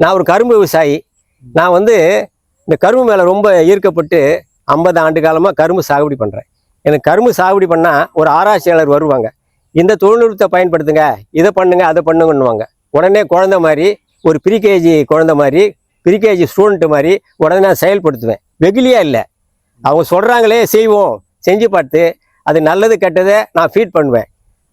நான் ஒரு கரும்பு விவசாயி. நான் வந்து இந்த கரும்பு மேலே ரொம்ப ஈர்க்கப்பட்டு ஐம்பது ஆண்டு காலமாக கரும்பு சாகுபடி பண்ணுறேன் எனக்கு கரும்பு சாகுபடி பண்ணால் ஒரு ஆராய்ச்சியாளர் வருவாங்க. இந்த தொழில்நுட்பத்தை பயன்படுத்துங்க இதை பண்ணுங்க அதை பண்ணுங்கன்னுவாங்க. உடனே குழந்த மாதிரி ஒரு ப்ரீகேஜி குழந்தை மாதிரி ப்ரீகேஜி ஸ்டூடெண்ட்டு மாதிரி உடனே நான் செயல்படுத்துவேன். வெகுலியாக இல்லை. அவங்க சொல்கிறாங்களே செய்வோம் செஞ்சு பார்த்து அது நல்லது கெட்டதை நான் ஃபீட் பண்ணுவேன்.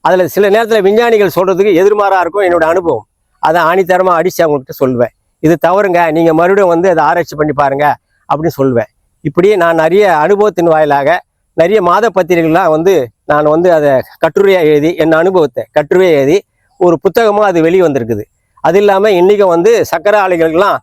அதில் சில நேரத்தில் விஞ்ஞானிகள் சொல்கிறதுக்கு எதிர்மாறாக இருக்கும் என்னோட அனுபவம். அதை ஆணித்தரமாக அடித்து அவங்ககிட்ட சொல்லுவேன். இது தவறுங்க நீங்கள் மறுபடியும் வந்து அதை ஆராய்ச்சி பண்ணி பாருங்கள் அப்படின்னு சொல்லுவேன். இப்படி நான் நிறைய அனுபவத்தின் வாயிலாக நிறைய மாத பத்திரிகைகள்லாம் வந்து நான் வந்து அதை கட்டுரையாக எழுதி என் அனுபவத்தை கட்டுரையாக எழுதி ஒரு புத்தகமாக அது வெளியே வந்திருக்குது. அது இல்லாமல் இன்றைக்கும் வந்து சக்கரை ஆலைகளுக்கெல்லாம்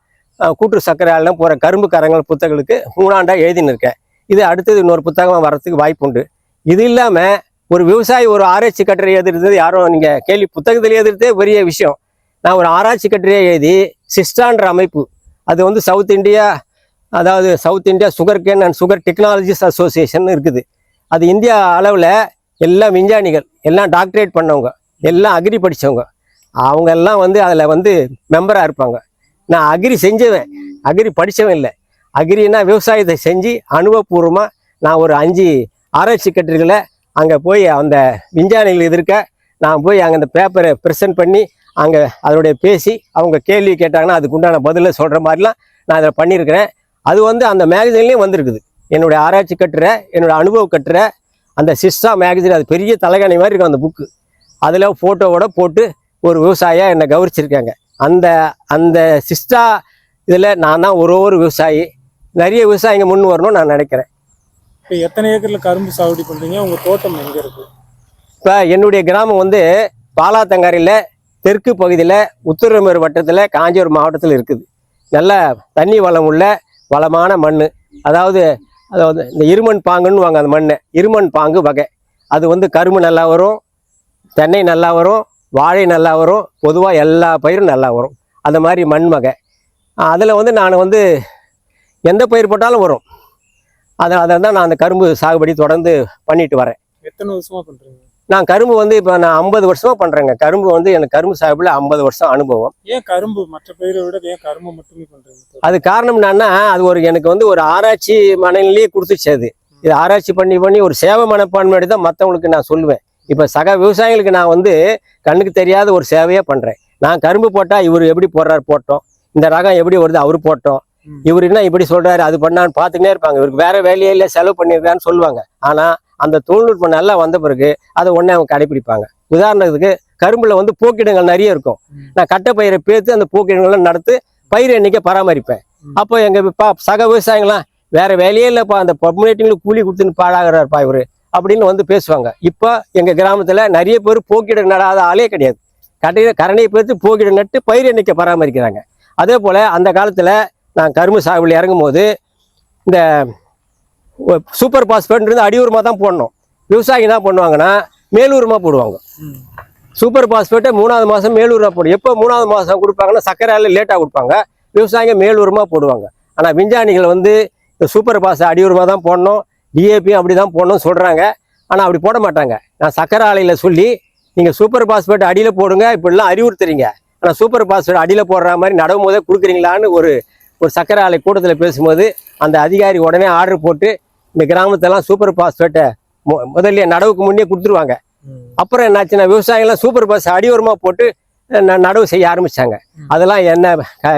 கூட்டு சக்கரை ஆலைலாம் போகிற கரும்பு கரங்கள் புத்தகங்களுக்கு மூணாண்டாக எழுதின்னு இருக்கேன். இது அடுத்தது இன்னொரு புத்தகமாக வரத்துக்கு வாய்ப்பு உண்டு. இது இல்லாமல் ஒரு விவசாயி ஒரு ஆராய்ச்சி கட்டுரை எழுதுறது யாரும் நீங்கள் கேள்வி புத்தகத்தில் எழுதுறதே பெரிய விஷயம். நான் ஒரு ஆராய்ச்சி கட்டுரையை எழுதி சிஸ்டான்ற அமைப்பு. அது வந்து சவுத் இந்தியா அதாவது south India sugar cane and sugar technologies association இருக்குது. அது இந்தியா அளவில் எல்லாம் விஞ்ஞானிகள் எல்லாம் டாக்டரேட் பண்ணவங்க எல்லாம் அக்ரி படித்தவங்க அவங்க எல்லாம் வந்து அதில் வந்து மெம்பராக இருப்பாங்க. நான் அக்ரி செஞ்சவன் அக்ரி படித்தவன் இல்லை. அக்ரினா விவசாயத்தை செஞ்சு அனுபவபூர்வமாக நான் ஒரு அஞ்சு ஆராய்ச்சி கட்டுரைகளை அங்கே போய் அந்த விஞ்ஞானிகள் எதிர்க்க நான் போய் அங்கே அந்த பேப்பரை ப்ரெசென்ட் பண்ணி அங்கே அதனுடைய பேசி அவங்க கேள்வி கேட்டாங்கன்னா அதுக்கு உண்டான பதிலை சொல்கிற மாதிரிலாம் நான் அதில் பண்ணியிருக்கிறேன். அது வந்து அந்த மேகசின்லேயும் வந்திருக்குது. என்னுடைய ஆராய்ச்சி கட்டுரை என்னோட அனுபவ கட்டுரை அந்த சிஸ்டா மேகசின் அது பெரிய தலைகாணி மாதிரி இருக்கும் அந்த புக்கு அதில் ஃபோட்டோவோட போட்டு ஒரு விவசாயியா என்னை கௌரிச்சிருக்காங்க அந்த அந்த சிஸ்டா இதில் நான் தான் ஒரு ஒரு விவசாயி. நிறைய விவசாயிங்க முன் வரணும்னு நான் நினைக்கிறேன். இப்போ எத்தனை ஏக்கர்ல கரும்பு சாகுபடி பண்றீங்க? உங்க தோட்டம் எங்க இருக்கு? இப்போ என்னுடைய கிராமம் வந்து பாலாத்தங்காரியில் தெற்கு பகுதியில் உத்தரமேறு வட்டத்தில் காஞ்சிபுரம் மாவட்டத்தில் இருக்குது. நல்ல தண்ணி வளம் உள்ள வளமான மண் அதாவது அதாவது இந்த இருமண் பாங்குன்னு வாங்க அந்த மண்ணை. இருமண் பாங்கு வகை. அது வந்து கரும்பு நல்லா வரும் தென்னை நல்லா வரும் வாழை நல்லா வரும் பொதுவாக எல்லா பயிரும் நல்லா வரும். அந்த மாதிரி மண் வகை. அதில் வந்து நான் வந்து எந்த பயிர் போட்டாலும் வரும். அதை அதை தான் நான் அந்த கரும்பு சாகுபடி தொடர்ந்து பண்ணிட்டு வரேன். எத்தனை வருஷமாக பண்ணுறீங்க நான் கரும்பு வந்து இப்போ நான் ஐம்பது வருஷமா பண்றேங்க. கரும்பு வந்து எனக்கு கரும்பு சாகுபடியில் ஐம்பது வருஷம் அனுபவம். ஏன் கரும்பு? மற்ற பயிரை விட ஏன் கரும்பு மட்டுமே பண்றீங்க? அது காரணம் என்னன்னா அது ஒரு எனக்கு வந்து ஒரு ஆராய்ச்சி மனநிலையே கொடுத்துச்சு அது. இது ஆராய்ச்சி பண்ணி பண்ணி ஒரு சேவை மனப்பான்மையோட தான் மற்றவங்களுக்கு நான் சொல்லுவேன். இப்போ சக விவசாயிகளுக்கு நான் வந்து கண்ணுக்கு தெரியாத ஒரு சேவையாக பண்றேன். நான் கரும்பு போட்டா இவர் எப்படி போடுறாரு போட்டோம். இந்த ரகம் எப்படி வருது அவரு போட்டோம். இவர் என்ன இப்படி சொல்றாரு அது பண்ணான்னு பார்த்துக்கினே இருப்பாங்க. இவருக்கு வேற வேலையே இல்லை செலவு பண்ணியிருக்கான்னு சொல்லுவாங்க. ஆனா அந்த தொழில்நுட்பம் நல்லா வந்த பிறகு அதை உடனே அவங்க கடைபிடிப்பாங்க உதாரணத்துக்கு கரும்புல வந்து போக்கிடங்கள் நிறைய இருக்கும். நான் கட்டை பயிரை பேத்து அந்த போக்கிடங்களை நடத்து பயிர் எண்ணிக்கை பராமரிப்பேன். அப்போ எங்க பா சக விவசாயிங்களாம் வேற வேலையே இல்லைப்பா அந்த பர்மனேட்டிங்களுக்கு கூலி கொடுத்துன்னு பாழாகிறாருப்பா இவரு அப்படின்னு வந்து பேசுவாங்க. இப்போ எங்க கிராமத்துல நிறைய பேர் போக்கிட நடாத ஆளே கிடையாது. கட்டையில கரணையை பேத்து போக்கிட நட்டு பயிர் எண்ணிக்கை பராமரிக்கிறாங்க. அதே போல அந்த காலத்துல நான் கரும்பு சாகுபடியில் இறங்கும் போது இந்த சூப்பர் பாஸ்பேட்ன்றது அடியூரமாக தான் போடணும். விவசாயி என்ன பண்ணுவாங்கன்னா மேலூரமாக போடுவாங்க. சூப்பர் பாஸ்பேட்டை மூணாவது மாதம் மேலூராக போடும் எப்போ மூணாவது மாதம் கொடுப்பாங்கன்னா சர்க்கரையில் லேட்டாக கொடுப்பாங்க. விவசாயிங்க மேலூரமாக போடுவாங்க. ஆனால் விஞ்ஞானிகள் வந்து இந்த சூப்பர் பாஸ் அடியூரமாக தான் போடணும். டிஏபியும் அப்படி தான் போடணும்னு சொல்கிறாங்க ஆனால் அப்படி போட மாட்டாங்க. நான் சக்கரை ஆலையில் சொல்லி நீங்கள் சூப்பர் பாஸ்பேட் அடியில் போடுங்க இப்படிலாம் அறிவுறுத்துறீங்க. ஆனால் சூப்பர் பாஸ்பேட் அடியில் போடுற மாதிரி நடவும் போதே கொடுக்குறீங்களான்னு ஒரு ஒரு சக்கரை ஆலை கூட்டத்தில் பேசும்போது அந்த அதிகாரி உடனே ஆர்டர் போட்டு இந்த கிராமத்தெல்லாம் சூப்பர் பாஸ்பேட்டை மு- முதல்ல நடவுக்கு முன்னே கொடுத்துருவாங்க. அப்புறம் என்னாச்சுன்னா விவசாயிகள்லாம் சூப்பர் பாஸ் அடியோரமாக போட்டு நடவு செய்ய ஆரம்பிச்சாங்க ம். அதெல்லாம் என்ன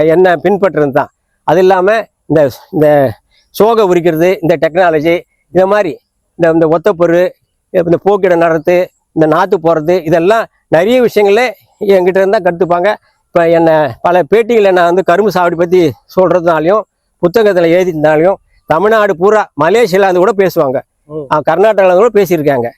என்ன பின்பற்றுறது தான் அது இல்லாமல் இந்த இந்த சோகை உரிக்கிறது இந்த டெக்னாலஜி இந்த மாதிரி இந்த இந்த ஒத்தப்பொரு இந்த போக்கிட நடத்து இந்த நாற்று போடுறது இதெல்லாம் நிறைய விஷயங்கள என்கிட்ட இருந்தால் கற்றுப்பாங்க இப்போ என்னை பல பேட்டிகளை நான் வந்து கரும்பு சாகுபடி பற்றி சொல்கிறதுனாலையும் புத்தகத்தில் எழுதினாலையும் தமிழ்நாடு பூரா மலேசியாவில் கூட பேசுவாங்க. ஓ. கர்நாடகாவில் கூட பேசியிருக்காங்க.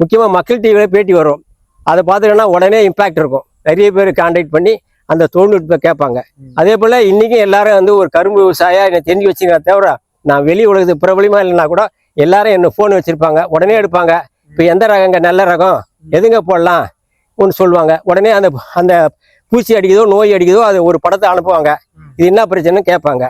முக்கியமாக மக்கள் டிவியில் பேட்டி வரும். அதை பார்த்துட்டோன்னா உடனே இம்பாக்ட் இருக்கும். நிறைய பேர் கான்டாக்ட் பண்ணி அந்த தொழில்நுட்பத்தை கேட்பாங்க. அதே போல் இன்றைக்கும் எல்லாரும் வந்து ஒரு கரும்பு விவசாயியா என்னை தெரிஞ்சு வச்சுக்கிறத தவிர நான் வெளி உலகத்துக்கு பிரபலமா இல்லைன்னா கூட எல்லாரும் என்ன ஃபோன் வச்சுருப்பாங்க. உடனே எடுப்பாங்க. இப்போ எந்த ரகங்க? நல்ல ரகம். எதுங்க போடலாம்? ஒன்று சொல்லுவாங்க. உடனே அந்த அந்த பூச்சி அடிக்குதோ நோய் அடிக்குதோ அது ஒரு படத்தை அனுப்புவாங்க. இது என்ன பிரச்சனைன்னு கேட்பாங்க.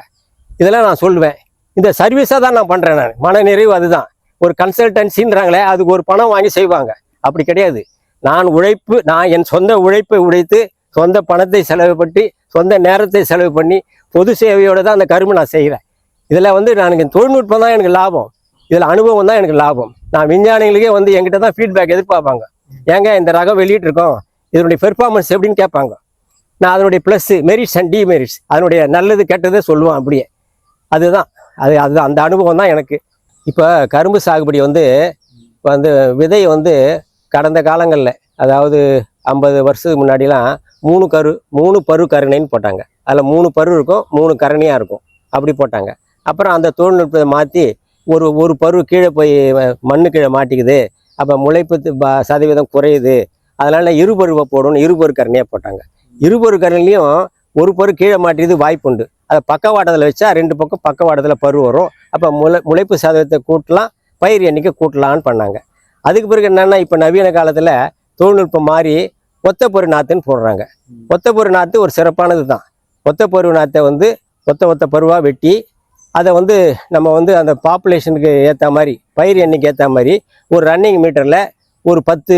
இதெல்லாம் நான் சொல்லுவேன் இந்த சர்வீஸாக தான் நான் பண்ணுறேன் நான். மன நிறைவு அதுதான். ஒரு கன்சல்டன்சின்றாங்களே அதுக்கு ஒரு பணம் வாங்கி செய்வாங்க. அப்படி கிடையாது. நான் உழைப்பு நான் என் சொந்த உழைப்பை உழைத்து சொந்த பணத்தை செலவு பண்ணி சொந்த நேரத்தை செலவு பண்ணி பொது சேவையோட தான் அந்த கரும்பு நான் செய்கிறேன் இதில் வந்து எனக்கு தொழில்நுட்பம் தான் எனக்கு லாபம். இதில் அனுபவம் தான் எனக்கு லாபம். நான் விஞ்ஞானிகளுக்கே வந்து எங்கிட்ட தான் ஃபீட்பேக் எதிர்பார்ப்பாங்க. ஏங்க இந்த ரகம் வெளியிட்டிருக்கோம் இதனுடைய பெர்ஃபார்மன்ஸ் எப்படின்னு கேட்பாங்க. நான் அதனுடைய ப்ளஸ்ஸு மெரிட்ஸ் அண்ட் டிமெரிட்ஸ் அதனுடைய நல்லது கெட்டதை சொல்லுவேன் அப்படியே. அதுதான். அது அதுதான் அந்த அனுபவம் தான் எனக்கு. இப்போ கரும்பு சாகுபடி வந்து வந்து விதை வந்து கடந்த காலங்களில் அதாவது ஐம்பது வருஷத்துக்கு முன்னாடிலாம் மூணு கரு மூணு பரு கருணைன்னு போட்டாங்க. அதில் மூணு பரு இருக்கும் மூணு கரணையாக இருக்கும். அப்படி போட்டாங்க. அப்புறம் அந்த தொழில்நுட்பத்தை மாற்றி ஒரு ஒரு பரு கீழே போய் மண்ணு கீழே மாட்டிக்குது. அப்போ முளைப்பு சதவீதம் குறையுது. அதனால் இருபருவை போடணும் இருபரு கரணையாக போட்டாங்க. இருபரு கரணையிலையும் ஒரு பரு கீழே மாட்டியது வாய்ப்புண்டு. அதை பக்கவாட்டத்தில் வச்சா ரெண்டு பக்கம் பக்கவாட்டத்தில் பரு வரும். அப்போ முளை முளைப்பு சதவீதத்தை கூட்டலாம் பயிர் எண்ணிக்கை கூட்டலான்னு பண்ணாங்க. அதுக்கு பிறகு என்னென்னா இப்போ நவீன காலத்தில் தொழில்நுட்பம் மாறி ஒத்தப்பொரு நாற்றுன்னு போடுறாங்க. ஒத்தப்பொரு நாற்று ஒரு சிறப்பானது தான். ஒத்தப்பொரு நாற்றை வந்து ஒத்த ஒத்த பருவாக வெட்டி அதை வந்து நம்ம வந்து அந்த பாப்புலேஷனுக்கு ஏற்ற மாதிரி பயிர் எண்ணிக்கை ஏற்ற மாதிரி ஒரு ரன்னிங் மீட்டரில் ஒரு பத்து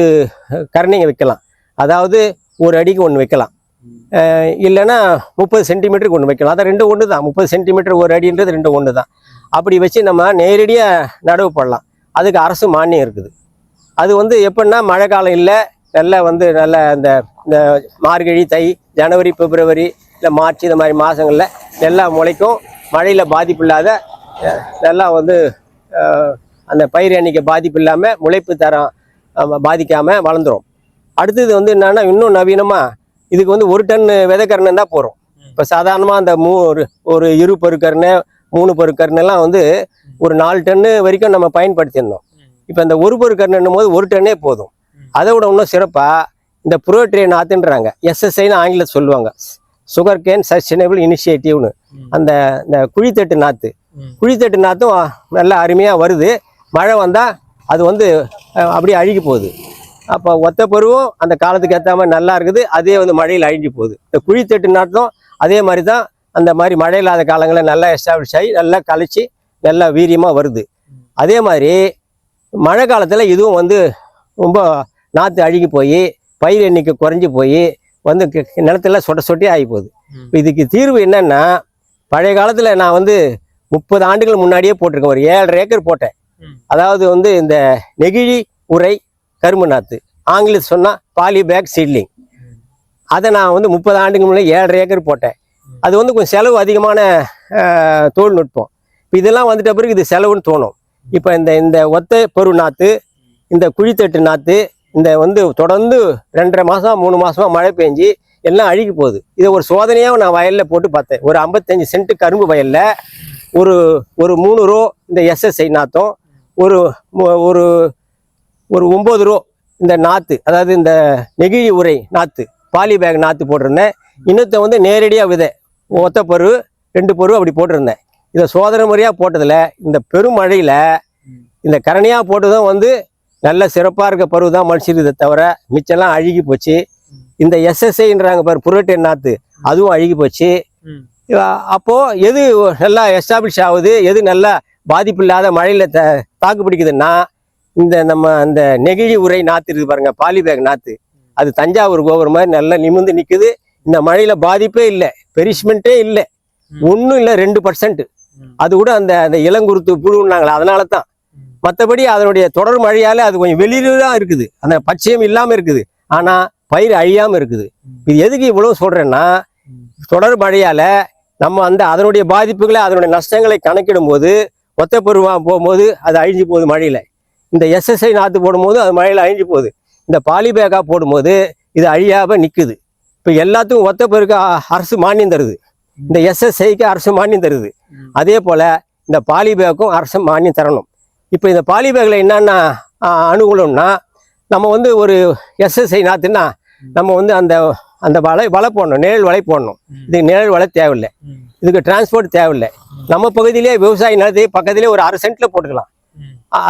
கரணிங்க வைக்கலாம். அதாவது ஒரு அடிக்கு ஒன்று வைக்கலாம். இல்லைன்னா முப்பது சென்டிமீட்டருக்கு ஒன்று வைக்கலாம். அதான் ரெண்டு ஒன்று தான் முப்பது சென்டிமீட்டர் ஒரு அடின்றது ரெண்டு ஒன்று தான் அப்படி வச்சு நம்ம நேரடியாக நடவு போடலாம். அதுக்கு அரசு மானியம் இருக்குது. அது வந்து எப்படின்னா மழை காலம் இல்லை நல்லா வந்து நல்ல இந்த இந்த மார்கழி தை ஜனவரி பிப்ரவரி இல்லை மார்ச் இந்த மாதிரி மாதங்களில் நல்லா முளைக்கும். மழையில் பாதிப்பு இல்லாத நல்லா வந்து அந்த பயிர் எண்ணிக்கை பாதிப்பு இல்லாமல் முளைப்பு தரம் பாதிக்காமல் வளர்ந்துரும். அடுத்தது வந்து என்னென்னா இன்னும் நவீனமாக இதுக்கு வந்து ஒரு டன் விதைக்கரணை தான் போகிறோம் இப்போ சாதாரணமாக அந்த மூ ஒரு ஒரு இரு பருக்கரணை மூணு பருக்கரணெல்லாம் வந்து ஒரு நாலு டன்னு வரைக்கும் நம்ம பயன்படுத்தியிருந்தோம். இப்போ இந்த ஒரு பருக்கரணும் போது ஒரு டன்னே போதும். அதை விட இன்னும் சிறப்பாக இந்த புரோட்ரேன் ஆத்துன்றாங்க எஸ்எஸ்ஐன்னு ஆங்கிலத்தில் சொல்லுவாங்க. சுகர் கேன் சஸ்டைனபிள் இனிஷியேட்டிவ்னு அந்த இந்த குழித்தட்டு நாற்று. குழித்தட்டு நாற்றும் நல்லா அருமையாக வருது. மழை வந்தால் அது வந்து அப்படியே அழுகி போகுது. அப்போ ஒத்த பருவம் அந்த காலத்துக்கு ஏற்ற மாதிரி நல்லா இருக்குது. அதே வந்து மழையில் அழிஞ்சு போகுது. இந்த குழித்தட்டு நாற்றும் அதே மாதிரி தான் அந்த மாதிரி மழை இல்லாத காலங்களில் நல்லா எஸ்டாப்ளிஷ் ஆகி நல்லா கழிச்சு நல்லா வீரியமாக வருது. அதே மாதிரி மழை காலத்தில் இதுவும் வந்து ரொம்ப நாற்று அழுகி போய் பயிர் எண்ணிக்கை குறைஞ்சி போய் வந்து கி- நிலத்துல சொட்ட சொட்டி ஆகி போகுது. இப்போ இதுக்கு தீர்வு என்னன்னா பழைய காலத்தில் நான் வந்து முப்பது ஆண்டுகள் முன்னாடியே போட்டிருக்கேன். ஒரு ஏழரை ஏக்கர் போட்டேன். அதாவது வந்து இந்த நெகிழி உரை கரும்பு நாற்று ஆங்கிலத்தில் சொன்னால் பாலி பேக் சீட்லிங். அதை நான் வந்து முப்பது ஆண்டுக்கு முன்னாடி ஏழரை ஏக்கர் போட்டேன். அது வந்து கொஞ்சம் செலவு அதிகமான தொழில்நுட்பம் இப்போ இதெல்லாம் வந்துட்ட பிறகு இது செலவுன்னு தோணும். இப்போ இந்த இந்த ஒத்த பொரு நாற்று இந்த குழித்தட்டு நாற்று இந்த வந்து தொடர்ந்து ரெண்டரை மாதம் மூணு மாதமாக மழை பெஞ்சு எல்லாம் அழுகி போகுது. இதை ஒரு சோதனையாக நான் வயலில் போட்டு பார்த்தேன். ஒரு ஐம்பத்தஞ்சு சென்ட் கரும்பு வயலில் ஒரு ஒரு மூணு ரோ இந்த எஸ்எஸ்ஐ நாத்தம் ஒரு ஒரு ஒரு ஒம்பது ரோ இந்த நாற்று அதாவது இந்த நெகிழி உரை நாற்று பாலி பேக் நாற்று போட்டிருந்தேன். இன்னொருத்த வந்து நேரடியாக விதை ஒத்த பரு ரெண்டு பரு அப்படி போட்டிருந்தேன். இதை சோதனை முறையாக போட்டதில் இந்த பெருமழையில் இந்த கரணியாக போட்டதும் வந்து நல்ல சிறப்பாக இருக்க பருவு தான் மனுஷருதை தவிர மிச்சம்லாம் அழுகி போச்சு. இந்த எஸ்எஸ்ஐன்றாங்க பாரு புரோட்டீன் நாற்று அதுவும் அழுகி போச்சு. ம். இவ- அப்போ எது நல்லா எஸ்டாப்ளிஷ் ஆகுது எது நல்லா பாதிப்பு இல்லாத மழையில த தாக்கு பிடிக்குதுன்னா இந்த நம்ம அந்த நெகிழி உரை நாத்து இருக்கு பாருங்க பாலிபேக் நாத்து. அது தஞ்சாவூர் கோபுரம் மாதிரி நல்லா நிமிர்ந்து நிக்குது. இந்த மழையில பாதிப்பே இல்லை பெரிஷ்மெண்ட்டே இல்லை. ஒன்றும் இல்லை ரெண்டு பர்சன்ட். அது கூட அந்த அந்த இளங்குருத்து புழுன்னாங்களே அதனால தான். மற்றபடி அதனுடைய தொடர் மழையால அது கொஞ்சம் வெளியிலாம் இருக்குது. அந்த பச்சையம் இல்லாம இருக்குது. ஆனா பயிர் அழியாம இருக்குது. இது எதுக்கு இவ்வளவு சொல்றேன்னா. தொடர் மழையால நம்ம அந்த அதனுடைய பாதிப்புகளை அதனுடைய நஷ்டங்களை கணக்கிடும் போது ஒத்த பருவா போகும்போது அது அழிஞ்சு போகுது மழையில. இந்த எஸ்எஸ்ஐ நாற்று போடும்போது அது மழையில் அழிஞ்சு போகுது. இந்த பாலிபேக்கா போடும்போது இது அழியாம நிற்குது இப்போ எல்லாத்துக்கும் ஒத்த பேருக்கு அரசு மானியம் தருது. இந்த எஸ்எஸ்ஐக்கு அரசு மானியம் தருது. அதே போல் இந்த பாலிபேக்கும் அரசு மானியம் தரணும். இப்போ இந்த பாலிபேக்கில் என்னென்ன அனுகூலம்னா நம்ம வந்து ஒரு எஸ்எஸ்ஐ நாற்றுன்னா நம்ம வந்து அந்த அந்த வலை வலை போடணும். நிழல் வலை போடணும். இதுக்கு நிழல் வலை தேவையில்லை. இதுக்கு டிரான்ஸ்போர்ட் தேவையில்லை. நம்ம பகுதியிலே விவசாய நிலத்தை பக்கத்திலே ஒரு அரை சென்ட்டில் போட்டுக்கலாம்.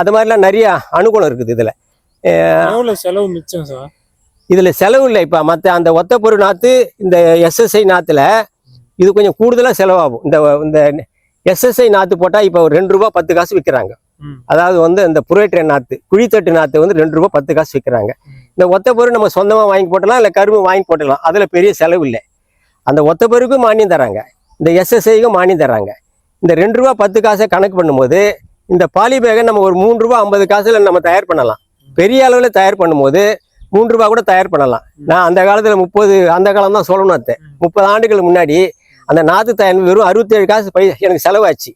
அது மாதிரிலாம் நிறைய அனுகூலம் இருக்குது இதில். செலவு மிச்சம் சார்? இதில் செலவு இல்லை. இப்போ மற்ற அந்த ஒத்தப்பொரு நாற்று இந்த எஸ்எஸ்ஐ நாற்றுல இது கொஞ்சம் கூடுதலாக செலவாகும். இந்த இந்த எஸ்எஸ்ஐ நாற்று போட்டால் இப்போ ஒரு ரெண்டு ரூபா பத்து காசு விற்கிறாங்க. அதாவது வந்து இந்த புரோட்டை நாற்று குழித்தட்டு நாற்று வந்து ரெண்டு ரூபா பத்து காசு விற்கிறாங்க இந்த ஒத்த பொருள் நம்ம சொந்தமாக வாங்கி போட்டலாம் இல்லை கரும்பு வாங்கி போட்டுக்கலாம் அதில் பெரிய செலவு இல்லை. அந்த ஒத்த பொருளுக்கும் மானியம் தராங்க. இந்த எஸ்எஸ்ஐக்கும் மானியம் தராங்க. இந்த ரெண்டு ரூபா பத்து காசை கணக்கு பண்ணும்போது இந்த பாலி பேகை நம்ம ஒரு மூணு ரூபா ஐம்பது காசுல நம்ம தயார் பண்ணலாம். பெரிய அளவில் தயார் பண்ணும்போது மூன்று ரூபா கூட தயார் பண்ணலாம். நான் அந்த காலத்தில் முப்பது அந்த காலம் தான் சொல்லணும் அத்தை. முப்பது ஆண்டுகள் முன்னாடி அந்த நாற்று தயார் வெறும் அறுபத்தேழு காசு பை எனக்கு செலவாச்சு.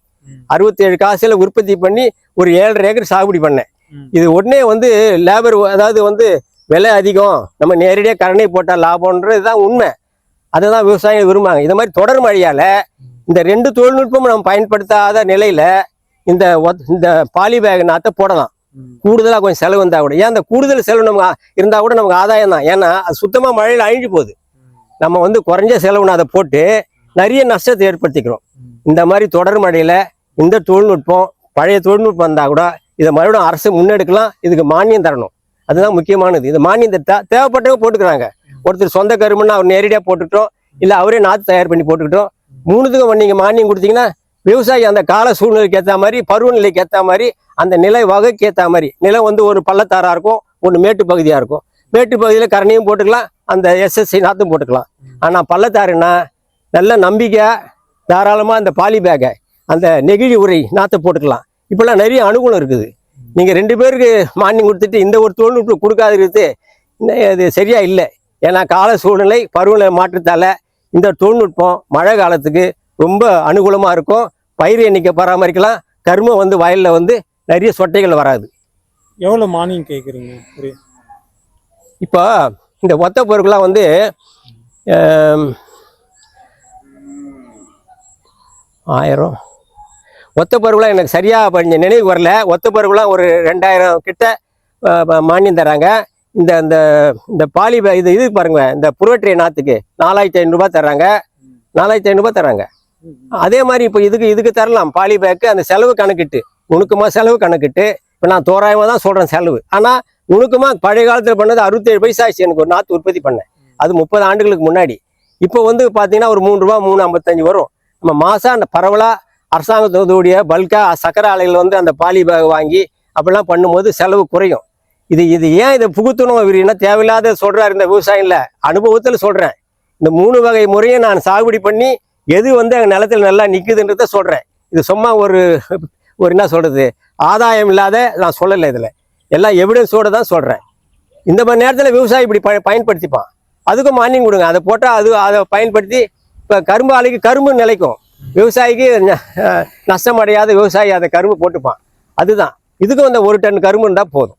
அறுபத்தேழு காசுல உற்பத்தி பண்ணி ஒரு ஏழரை ஏக்கர் சாகுபடி பண்ணேன். இது உடனே வந்து லேபர் அதாவது வந்து விலை அதிகம். நம்ம நேரடியாக கரணை போட்டால் லாபம்ன்றது தான் உண்மை. அதுதான் விவசாயிகள் விரும்புவாங்க இந்த மாதிரி தொடர் மழையால் இந்த ரெண்டு தொழில்நுட்பமும் நம்ம பயன்படுத்தாத நிலையில் இந்த இந்த பாலி பேக் நாற்றை போடலாம். கூடுதலாக கொஞ்சம் செலவு இருந்தால் கூட. ஏன் அந்த கூடுதல் செலவு நம்ம இருந்தால் கூட நமக்கு ஆதாயம் தான். ஏன்னா அது சுத்தமாக மழையில் அழிஞ்சு போகுது. நம்ம வந்து குறைஞ்ச செலவுன்னு அதை போட்டு நிறைய நஷ்டத்தை ஏற்படுத்திக்கிறோம். இந்த மாதிரி தொடர் மழையில இந்த தொழில்நுட்பம் பழைய தொழில்நுட்பம் இருந்தால் கூட இதை மறுபடியும் அரசு முன்னெடுக்கலாம். இதுக்கு மானியம் தரணும். அதுதான் முக்கியமானது. இது மானியம் தட்டா தேவைப்பட்டவங்க போட்டுக்கிறாங்க. ஒருத்தர் சொந்த கரும்புன்னா அவர் நேரடியாக போட்டுக்கிட்டோம். இல்லை அவரே நாற்று தயார் பண்ணி போட்டுக்கிட்டோம். மூணுத்துக்கும் நீங்கள் மானியம் கொடுத்தீங்கன்னா விவசாயி அந்த கால சூழ்நிலைக்கு ஏற்ற மாதிரி பருவநிலைக்கு ஏற்ற மாதிரி அந்த நிலை வகைக்கு ஏற்ற மாதிரி. நிலம் வந்து ஒரு பள்ளத்தாராக இருக்கும் ஒன்று மேட்டு பகுதியாக இருக்கும். மேட்டு பகுதியில் கரணையும் போட்டுக்கலாம் அந்த எஸ்எஸ்சி நாற்றும் போட்டுக்கலாம். ஆனால் பள்ளத்தாருன்னா நல்ல நம்பிக்கை தாராளமாக அந்த பாலி பேக்கை அந்த நெகிழி உரை நாற்றை போட்டுக்கலாம். இப்போல்லாம் நிறைய அனுகூலம் இருக்குது. நீங்கள் ரெண்டு பேருக்கு மானியம் கொடுத்துட்டு இந்த ஒரு தொழில்நுட்பம் கொடுக்காதிருக்கிறது இன்னும் அது சரியா இல்லை. ஏன்னா கால சூழ்நிலை பருவநிலை மாற்றத்தால் இந்த தொழில்நுட்பம் மழை காலத்துக்கு ரொம்ப அனுகூலமாக இருக்கும். பயிர் எண்ணிக்கை பராமரிக்கலாம். கரும்பு வந்து வயலில் வந்து நிறைய சொட்டைகள் வராது. எவ்வளவு மானியம் கேக்குறீங்க? ஒரு இப்போ இந்த ஒத்த பொருட்கள்லாம் வந்து ஆயிரம். ஒத்த பொருட்கள்லாம் எனக்கு சரியாக கொஞ்சம் நினைவு வரல. ஒத்த பொருட்கள்லாம் ஒரு ரெண்டாயிரம் கிட்ட மானியம் தராங்க. இந்த இந்த இந்த பாலி இது இது பாருங்க இந்த புரோட்டரி நாற்றுக்கு நாலாயிரத்தி ஐநூறுரூபா தர்றாங்க. நாலாயிரத்தி ஐநூறுரூபா தராங்க அதே மாதிரி இப்போ இதுக்கு இதுக்கு தரலாம். பாலி பேக்கு அந்த செலவு கணக்கிட்டு. நுணுக்கமாக செலவு கணக்கிட்டு? இப்போ நான் தோராயமாக தான் சொல்கிறேன் செலவு. ஆனால் நுணுக்கமாக பழைய காலத்தில் பண்ணது அறுபத்தேழு பைசா ஆச்சு. எனக்கு ஒரு நாற்று உற்பத்தி பண்ணேன். அது முப்பது ஆண்டுகளுக்கு முன்னாடி. இப்போ வந்து பார்த்தீங்கன்னா ஒரு மூணு ரூபா மூணு ஐம்பத்தஞ்சு வரும். நம்ம மாதம் அந்த பரவலாக அரசாங்கத்தோடைய பல்காக சக்கரை ஆலையில் வந்து அந்த பாலி பேக் வாங்கி அப்படிலாம் பண்ணும்போது செலவு குறையும். இது இது ஏன் இதை புகுத்தணும்? அப்படின்னா தேவையில்லாத சொல்கிறார் இந்த விவசாயில அனுபவத்தில் சொல்கிறேன் இந்த மூணு வகை முறையை நான் சாகுபடி பண்ணி எது வந்து எங்கள் நிலத்தில் நல்லா நிற்குதுன்றத சொல்கிறேன் இது சும்மா ஒரு ஒரு என்ன சொல்கிறது ஆதாயம் இல்லாத நான் சொல்லலை இதில். எல்லாம் எவிடன்ஸோடு தான் சொல்கிறேன் இந்த மாதிரி நேரத்தில் விவசாயி இப்படி ப பயன்படுத்திப்பான். அதுக்கும் மானியம் கொடுங்க. அதை போட்டால் அது அதை பயன்படுத்தி இப்போ கரும்பு ஆலைக்கு கரும்பு நிலைக்கும். விவசாயிக்கு ந- நஷ்டம் அடையாத விவசாயி அதை கரும்பு போட்டுப்பான். அதுதான். இதுக்கும் அந்த ஒரு டன் கரும்பு இருந்தால் போதும்.